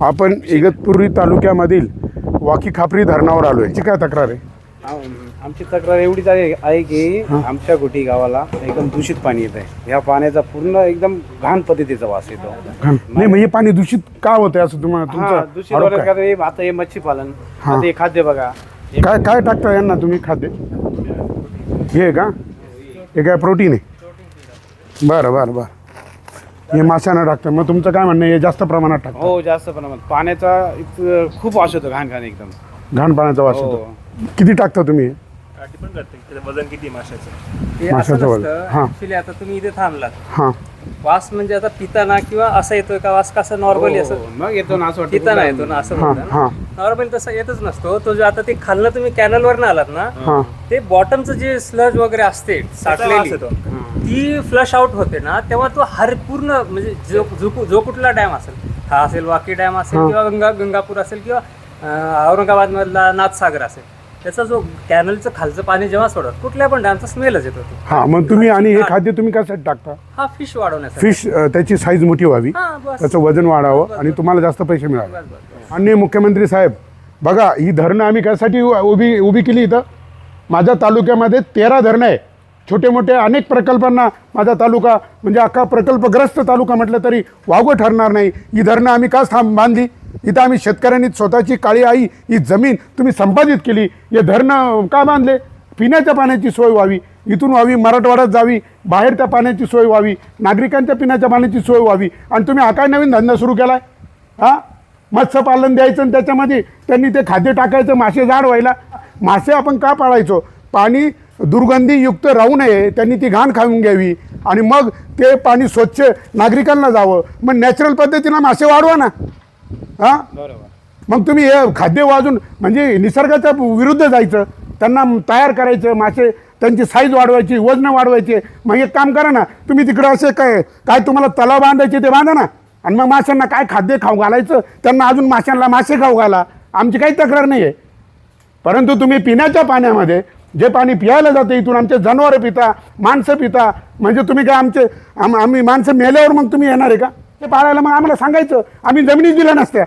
आपण इगतपुरी तालुक्यामधील वाकी खापरी धरणावर आलो आहे काय तक्रार आहे? आम- आमची तक्रार एवढीच आहे आहे की आमच्या गोटी गावाला एकदम दूषित पाणी येत आहे ह्या पाण्याचा पूर्ण एकदम घाण पद्धतीचा वास येतो. नाही हे पाणी दूषित का होतंय असं तुम्हाला हा, तुमचा दूषित आरोप वगैरे काय? काय हे आता हे मच्छी पालन हा. आता हे खाद्य बघा. काय काय टाकता यांना तुम्ही खाद्य? हे आहे का? हे काय प्रोटीन आहे? बरं बरं बरं. हे माशांना टाकतं मग तुमचं काय म्हणणं आहे? हे जास्त प्रमाणात टाकतं हो जास्त प्रमाणात. पाण्याचा खूप वास होतो घाण घाण एकदम. घाण पाण्याचा वास हो. होतो किती टाकता तुम्ही? डिपेंड करते. त्याचं वजन किती आहे माशाचं? ते माशाचं असं वजन. नसतं. हां. ऍक्च्युली आता तुम्ही इथे थांबलात. हां. वास म्हणजे आता पिताना किंवा असा येतोय का? वास कसा नॉर्मली हो, असं. मग येतो ना असं वाटतं पिताना येतो ना असं हां म्हणतात हां. नॉर्मली तसा येतच नसतो. तो जो आता ते खाल्लं तुम्ही कॅनल वर आलात ना हां. ते बॉटमचं जे स्लज वगैरे असते वास साठलेली. येतो. ती फ्लश आउट होते ना तेव्हा तो हर पूर्ण म्हणजे जो जो जो कुठला डॅम असेल हा असेल वाकी डॅम असेल. किंवा गंगा गंगापूर असेल किंवा अं, औरंगाबाद मधला नाथसागर असेल. त्याचा जो कॅनलचं खालचं पाणी जेव्हा सोडत कुठल्या पण डॅमचा स्मेलच येतो तो हां मग तुम्ही आणि हे खाद्य तुम्ही कशासाठी टाकता? हा फिश वाढवण्यासाठी. फिश अ, त्याची साईज मोठी व्हावी. हा बस. त्याचं वजन वाढावं आणि तुम्हाला जास्त पैसे मिळावे. बस, बस. आणि मुख्यमंत्री साहेब बघा ही धरणं आम्ही कशासाठी उ- उभी उभी केली इथं? माझ्या तालुक्यामध्ये तेरा धरणं आहे छोटे मोठे अनेक प्रकल्पांना माझा तालुका म्हणजे अख्खा प्रकल्पग्रस्त तालुका म्हटलं तरी वावगं ठरणार नाही. ही धरणं आम्ही का थांब बांधली? इथं आम्ही शेतकऱ्यांनी स्वतःची काळी आई ही जमीन तुम्ही संपादित केली. हे धरणं का बांधले? पिण्याच्या पाण्याची सोय व्हावी. इथून व्हावी मराठवाड्यात जावी बाहेर त्या पाण्याची सोय व्हावी नागरिकांच्या पिण्याच्या पाण्याची सोय व्हावी. आणि तुम्ही हा काय नवीन धंदा सुरू केला आहे हां? मत्स्यपालन द्यायचं आणि त्याच्यामध्ये त्यांनी ते खाद्य टाकायचं मासे जाड व्हायला. मासे आपण का पाळायचो? पाणी दुर्गंधीयुक्त राहू नये त्यांनी ती घाण खाऊन घ्यावी. आणि मग ते पाणी स्वच्छ नागरिकांना जावं. मग नॅचरल पद्धतीनं मासे वाढवा ना. हां? बरोबर. मग तुम्ही हे खाद्य वाजून म्हणजे निसर्गाच्या विरुद्ध जायचं. त्यांना तयार करायचं मासे त्यांची साईज वाढवायची वजन वाढवायचे. मग एक काम करा ना तुम्ही तिकडं असे काय काय तुम्हाला तलाव बांधायचे ते बांधा ना. आणि मग माशांना काय खाद्य खाऊ घालायचं त्यांना अजून माशांना मासे खाऊ घाला. आमची काही तक्रार नाही आहे परंतु तुम्ही पिण्याच्या पाण्यामध्ये जे पाणी प्यायला जाते इथून आमचे जनावरं पिता माणसं पिता म्हणजे तुम्ही काय आमचे आम आम्ही माणसं मेल्यावर मग तुम्ही येणार आहे का? ते पाळायला मग आम्हाला सांगायचं आम्ही जमिनी दिल्या नसत्या.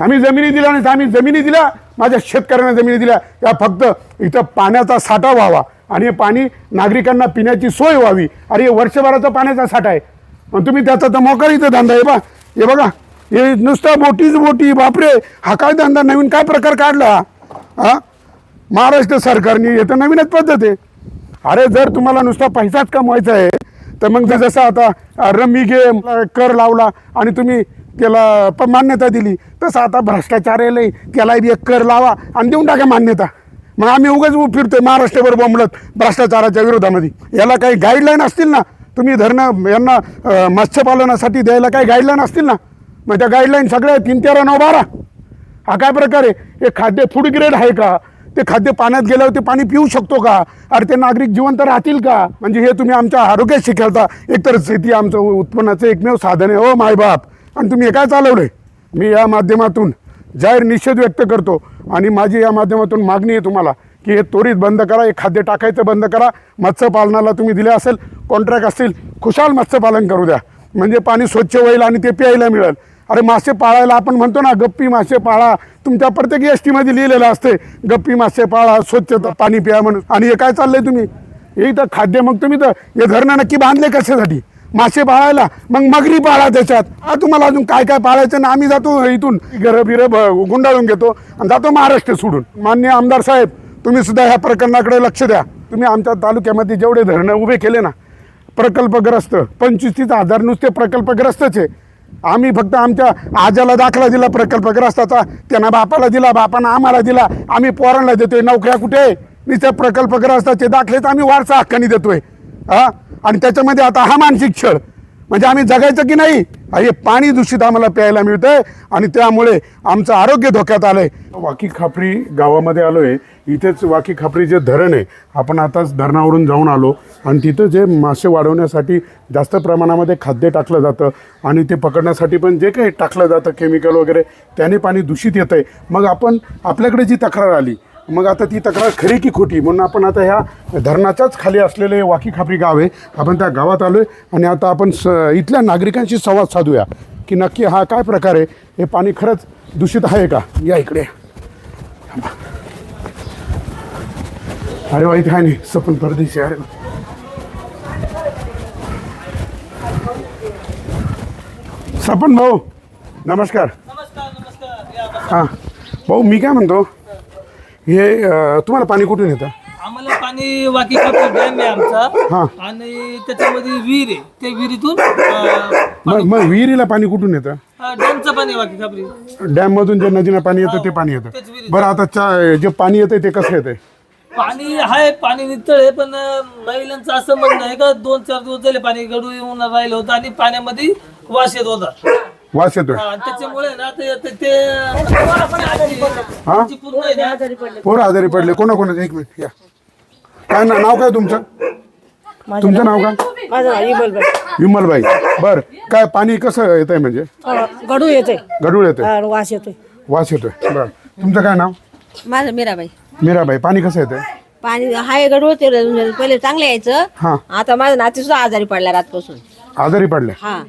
आम्ही जमिनी दिल्या नसत्या आम्ही जमिनी दिल्या माझ्या शेतकऱ्यांना जमिनी दिल्या. या फक्त इथं पाण्याचा साठा व्हावा आणि हे पाणी नागरिकांना पिण्याची सोय व्हावी. अरे हे वर्षभराचा पाण्याचा साठा आहे. पण तुम्ही त्याचा तर मोकार इथं धंदा आहे बा हे बघा. हे नुसतं बोटीच बोटी बापरे. हा काय धंदा नवीन काय प्रकार काढला? हा? महाराष्ट्र सरकारने हे तर नवीनच पद्धत आहे. अरे जर तुम्हाला नुसता पैसाच कमवायचा आहे तर मग जसं आता रमी गेम कर लावला आणि तुम्ही त्याला पण मान्यता दिली तसं आता भ्रष्टाचारालाही त्याला बी एक कर लावा आणि देऊन टाका मान्यता. मग आम्ही उगाच फिरतोय महाराष्ट्रभर बोंबलत भ्रष्टाचाराच्या विरोधामध्ये. याला काही गाईडलाईन असतील ना तुम्ही धरणं यांना मत्स्यपालनासाठी द्यायला काही गाईडलाईन असतील ना मग त्या गाईडलाईन सगळ्या तीन तेरा नऊ बारा. हा काय प्रकार आहे? हे खाद्य फूड ग्रेड आहे का? ते खाद्य पाण्यात गेल्यावर ते पाणी पिऊ शकतो का? अरे ते नागरिक जिवंत राहतील का? म्हणजे हे तुम्ही आमच्या आरोग्यात शिकवता. एकतर शेती आमचं उत्पन्नाचं एकमेव साधन आहे. हो मायबाप आणि तुम्ही हे काय चालवलंय? मी या माध्यमातून जाहीर निषेध व्यक्त करतो आणि माझी या माध्यमातून मागणी आहे तुम्हाला की हे त्वरित बंद करा हे खाद्य टाकायचं बंद करा. मत्स्यपालनाला तुम्ही दिले असेल कॉन्ट्रॅक्ट असतील खुशाल मत्स्यपालन करू द्या. म्हणजे पाणी स्वच्छ होईल आणि ते प्यायला मिळेल. अरे मासे पाळायला आपण म्हणतो ना गप्पी मासे पाळा. तुमच्या प्रत्येक एस टीमध्ये लिहिलेलं असते गप्पी मासे पाळा स्वच्छ पाणी प्या म्हणून. आणि हे काय चाललंय तुम्ही? हे तर खाद्य मग तुम्ही तर हे धरणं नक्की बांधले कशासाठी? मासे पाळायला मग मगरी पाळा त्याच्यात. तुम्हाला अजून काय काय पाळायचं ना आम्ही जातो इथून. घरं बिरं गुंडाळून घेतो आणि जातो महाराष्ट्र सोडून. मान्य आमदार साहेब तुम्ही सुद्धा ह्या प्रकरणाकडे लक्ष द्या. तुम्ही आमच्या तालुक्यामध्ये जेवढे धरणं उभे केले ना प्रकल्पग्रस्त पंचवीस तीस हजार नुसते प्रकल्पग्रस्तच आहे आम्ही फक्त आमच्या आजाला दाखला दिला प्रकल्पग्रस्ताचा. त्यांना बापाला दिला बापानं आम्हाला दिला. आम्ही पोरांना देतोय नोकऱ्या कुठे? नुसते प्रकल्पग्रस्ताचे दाखलेच आम्ही वारसा हक्कानी देतोय. हा? आणि त्याच्यामध्ये आता हा मानसिक छळ. म्हणजे आम्ही जगायचं की नाही? हे पाणी दूषित आम्हाला प्यायला मिळतंय आणि त्यामुळे आमचं आरोग्य धोक्यात आलंय. वाकी खापरी गावामध्ये आलोय. इथेच वाकी खापरी जे धरण आहे आपण आताच धरणावरून जाऊन आलो आणि तिथं जे मासे वाढवण्यासाठी जास्त प्रमाणामध्ये खाद्य टाकलं जातं आणि ते पकडण्यासाठी पण जे काही टाकलं जातं केमिकल वगैरे त्याने पाणी दूषित येतं आहे. मग आपण आपल्याकडे जी तक्रार आली मग आता ती तक्रार खरी की खोटी? म्हणून आपण आता ह्या धरणाच्याच खाली असलेले वाकी खापरी गाव आहे आपण त्या गावात आलो आहे आणि आता आपण स इथल्या नागरिकांशी संवाद साधूया की नक्की हा काय प्रकार आहे? हे पाणी खरंच दूषित आहे का? या इकडे अरे वा इथे आहे नाही. सपन परदेशी आहे. सपन भाऊ नमस्कार. हां. भाऊ मी काय म्हणतो हे अं, तुम्हाला पाणी कुठून येतं? आम्हाला पाणी वाकी खातो डॅम आहे आमचा. हां. आणि त्याच्यामध्ये विहीर आहे. त्या विहिरीतून मग मग विहिरीला पाणी कुठून येतं? डॅमचं पाणी वाकी डॅम मधून जे नदीनं पाणी येतं ते पाणी येतं. बरं आता चा- जे पाणी येतं ते कसं येतंय? पाणी आहे पाणी नितळ आहे पण महिलांचं असं म्हणणं आहे का दोन चार दिवस झाले पाणी गडू येऊन राहिलं होतं आणि पाण्यामध्ये वास येत होता. वास येतोय. हा, त्याच्यामुळे ना ते ते- हा? पूर्ण आहे ना, पोरं आजारी पडले. कोणा कोणाचं एक मिनिट या. काय ना नाव काय तुमचं? तुमचं नाव काय? माझं नाव इमलबाई. विमलबाई बर काय पाणी कसं येतंय म्हणजे? गडू येते गडूळ येतंय. वास येतोय. वास येतोय. बर. तुमचं काय नाव? माझं मीराबाई. मीराबाई पाणी कसं येतंय? पाणी हाय गडू होते. पहिले चांगलं यायचं. हा. आता माझा नाती सुद्धा आजारी पडला रातपासून. आजारी पडले हा.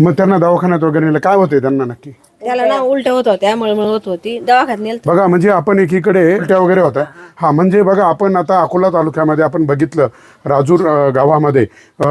मग त्यांना दवाखान्यात वगैरे नेलं काय होतंय त्यांना नक्की? त्याला ना उलट होत होत्या मळमळ होत होती. दवाखान्यात नेल बघा म्हणजे आपण एकीकडे उलट्या वगैरे होत्या. हा म्हणजे बघा आपण आता अकोला तालुक्यामध्ये आपण बघितलं राजूर अ, गावामध्ये अ,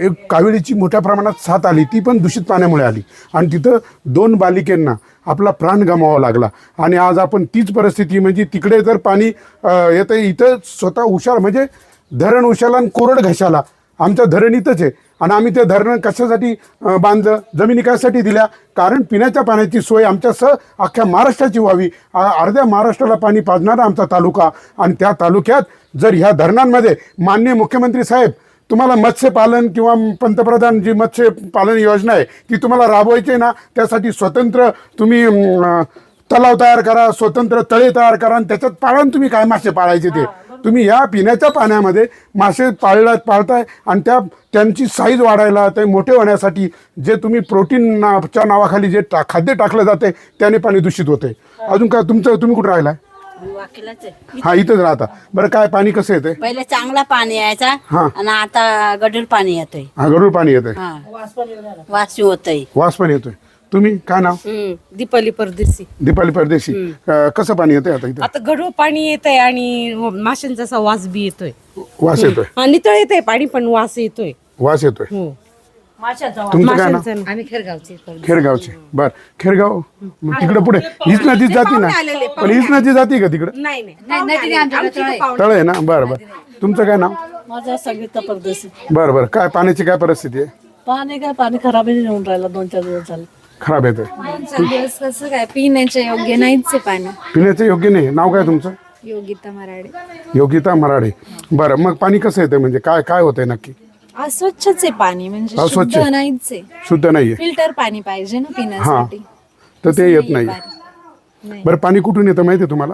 एक कावेरीची मोठ्या प्रमाणात साथ आली ती पण दूषित पाण्यामुळे आली. आणि तिथं दोन बालिकेंना आपला प्राण गमावा लागला. आणि आज आपण तीच परिस्थिती म्हणजे तिकडे जर पाणी अ, येतं इथं स्वतः उशार म्हणजे धरण उशाला आणि कोरड घशाला. आमचं धरण इथंच आहे. आणि आम्ही ते धरण कशासाठी बांधलं जमिनी कशासाठी दिल्या? कारण पिण्याच्या पाण्याची सोय आमच्यासह अख्ख्या महाराष्ट्राची व्हावी. अर्ध्या महाराष्ट्राला पाणी पाजणारा आमचा तालुका. आणि त्या तालुक्यात जर ह्या धरणांमध्ये माननीय मुख्यमंत्री साहेब तुम्हाला मत्स्यपालन किंवा पंतप्रधान जी मत्स्यपालन योजना आहे ती तुम्हाला राबवायची आहे ना त्यासाठी स्वतंत्र तुम्ही तलाव तयार करा स्वतंत्र तळे तयार करा आणि त्याच्यात पाळा तुम्ही काय मासे पाळायचे ते? तुम्ही या पिण्याच्या पाण्यामध्ये मासे पाळला पाळताय आणि त्या त्यांची साईज वाढायला ते मोठे होण्यासाठी जे तुम्ही प्रोटीन नाच्या नावाखाली जे टा खाद्य टाकलं जाते त्याने पाणी दूषित होते अजून काय तुमचं तुम्ही कुठं राहिलाय. हा इथंच राहता. बरं काय पाणी कसं येतंय? पहिले चांगला पाणी यायचा हा. आणि आता गडूळ पाणी येतोय. हा गरुड पाणी येतंय. हा. वास होतय. वास पण येतोय. तुम्ही काय नाव? दीपाली परदेशी. दीपाली परदेशी. अं, कसं पाणी येतंय आता इथं? आता गढूळ पाणी येतंय आणि माशांचा असा वास बी येतोय. वास येतोय? हा नितळ येतंय पाणी पण वास येतोय. वास येतोय? हो. तुमचं काय नाव? माशांचं आम्ही खेरगावचे खेरगावचे. बर. खेरगाव? मग तिकडे पुढे. हीच नदी जाती ना? पण हीच नदी जाती का तिकडे? नाही नाही. तळ. आहे ना? बरं बरं. तुमचं काय नाव? माझा संगीता परदेशी. बरं बरं. काय पाण्याची काय परिस्थिती आहे? पाणी काय पाणी खराब येऊन राहिला. दोन चार दिवस झाले. खराब येते दिवस कसं काय पिण्याचे योग्य नाहीच आहे पाणी. पिण्याचं योग्य नाही. नाव काय तुमचं? योगिता मराडे. योगिता मराडे. बरं मग पाणी कसं येतं म्हणजे? काय काय होतंय नक्की? अस्वच्छच आहे पाणी म्हणजे अस्वच्छ शुद्ध आहे. नाहीच आहे. शुद्ध नाहीये. फिल्टर पाणी पाहिजे ना पिण्यासाठी. तर ते येत नाही. बरं पाणी कुठून येतं माहिती आहे तुम्हाला?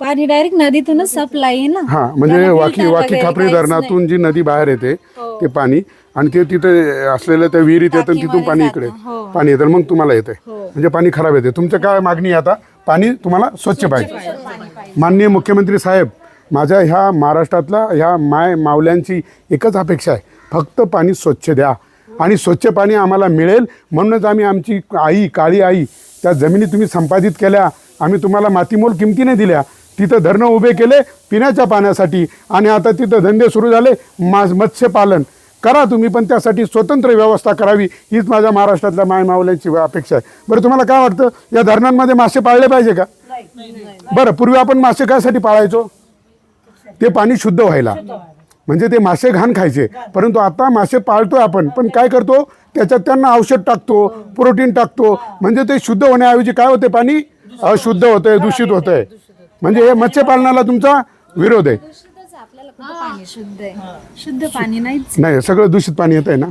पाणी डायरेक्ट नदीतूनच सप्लाय आहे ना. हा म्हणजे त्याला वाकी filter वाकी वगैरे खापरी काहीच धरणातून जी नदी बाहेर येते ते पाणी आणि ते तिथे असलेल्या त्या विहिरीत येतं आणि तिथून पाणी इकडे पाणी येतं मग तुम्हाला येते म्हणजे पाणी खराब येते. तुमचं काय मागणी आहे आता? पाणी तुम्हाला स्वच्छ पाहिजे. माननीय मुख्यमंत्री साहेब माझ्या ह्या महाराष्ट्रातल्या ह्या माय मावल्यांची एकच अपेक्षा आहे. फक्त पाणी स्वच्छ द्या. आणि स्वच्छ पाणी आम्हाला मिळेल. म्हणूनच आम्ही आमची आई काळी आई त्या जमिनी तुम्ही संपादित केल्या. आम्ही तुम्हाला मातीमोल किमतीने दिल्या. तिथं धरणं उभे केले पिण्याच्या पाण्यासाठी. आणि आता तिथं धंदे सुरू झाले मा मत्स्यपालन. करा तुम्ही पण त्यासाठी स्वतंत्र व्यवस्था करावी. हीच माझ्या महाराष्ट्रातल्या मायमावल्यांची अपेक्षा आहे. बरं तुम्हाला काय वाटतं? या धरणांमध्ये मासे पाळले पाहिजे का? बरं पूर्वी आपण मासे कायसाठी पाळायचो? ते पाणी शुद्ध व्हायला. म्हणजे ते मासे घाण खायचे. परंतु आता मासे पाळतोय आपण. पण काय करतो? त्याच्यात त्यांना औषध टाकतो प्रोटीन टाकतो. म्हणजे ते शुद्ध होण्याऐवजी काय होते पाणी? अशुद्ध होतंय दूषित होतंय. म्हणजे हे मत्स्यपालनाला तुमचा विरोध आहे. दूषितच आहे. आपल्याला कुठं पाणी शुद्ध आहे. शुद्ध पाणी नाहीच नाही सगळं दूषित पाणी येत आहे ना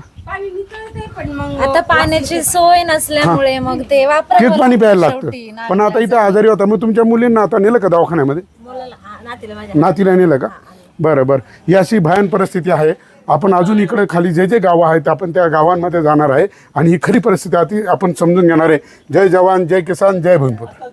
आता पाण्याची सोय नसल्यामुळे मग ते वापरावं तेच पाणी प्यायला लागतं. पण आता इथं आजारी होता मग तुमच्या मुलींना आता नेलं का दवाखान्यामध्ये? मुलाला हा, नातीला माझ्या नातीला नेलं का? बरं बरं. ही अशी भयान परिस्थिती आहे. आपण अजून इकडे खाली जे जे गावं आहेत आपण त्या गावांमध्ये जाणार आहे. आणि ही खरी परिस्थिती आहे ती आपण समजून घेणार आहे. जय जवान जय किसान जय भूमिपुत्र